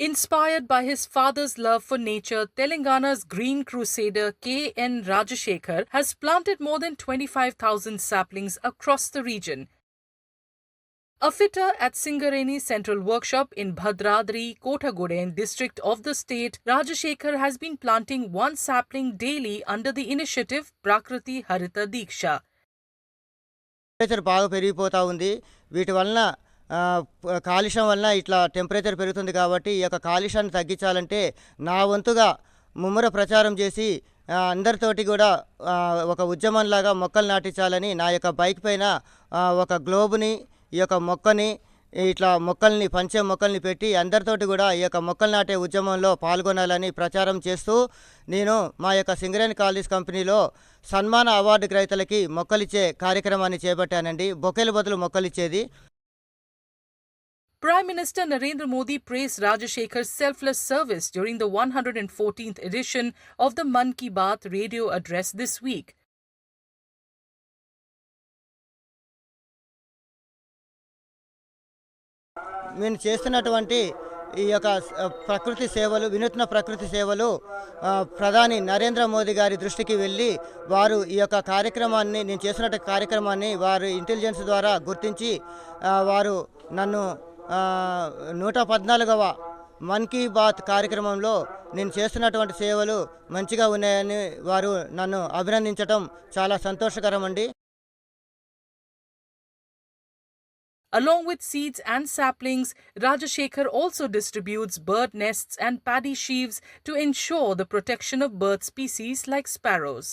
Inspired by his father's love for nature, Telangana's green crusader K. N. Rajashekhar has planted more than 25,000 saplings across the region. A fitter at Singareni Central Workshop in Bhadradri, Kotaguden district of the state, Rajashekhar has been planting one sapling daily under the initiative Prakriti Harita Diksha. Temperature బాగా పెరిగిపోతూ ఉంది వీటి వలన ఆ, ప- కాలుష్యం వలన ఇట్లా టెంపరేచర్ పెరుగుతుంది కాబట్టి ఈ యొక్క కాలుష్యాన్ని తగ్గించాలంటే నా వంతుగా ముమ్మర ప్రచారం చేసి అందరితోటి కూడా ఒక ఉద్యమంలాగా మొక్కలు నాటించాలని నా యొక్క బైక్ పైన ఒక గ్లోబుని ఈ యొక్క మొక్కని ఇట్లా మొక్కల్ని పంచే మొక్కల్ని పెట్టి అందరితోటి కూడా ఈ యొక్క మొక్కలు నాటే ఉద్యమంలో పాల్గొనాలని ప్రచారం చేస్తూ నేను మా యొక్క సింగరేణి కాలేజ్ కంపెనీలో సన్మాన అవార్డు గ్రహీతలకి మొక్కలిచ్చే కార్యక్రమాన్ని చేపట్టానండి. బొకేల బదులు మొక్కలిచ్చేది. Prime Minister Narendra Modi praised Rajashekhar's selfless service during the 114th edition of the Man Ki Baat radio address this week. నేను చేస్తున్నటువంటి ఈ యొక్క ప్రకృతి సేవలు వినూత్న ప్రకృతి సేవలు ప్రధాని నరేంద్ర మోదీ గారి దృష్టికి వెళ్ళి వారు ఈ యొక్క కార్యక్రమాన్ని నేను చేస్తున్న కార్యక్రమాన్ని వారు ఇంటెలిజెన్స్ ద్వారా గుర్తించి వారు నన్ను నూట పద్నాలుగవ మన్ కీ బాత్ కార్యక్రమంలో నేను చేస్తున్నటువంటి సేవలు మంచిగా ఉన్నాయని వారు నన్ను అభినందించటం చాలా సంతోషకరం అండి Along with seeds and saplings, Rajashekhar also distributes bird nests and paddy sheaves to ensure the protection of bird species like sparrows.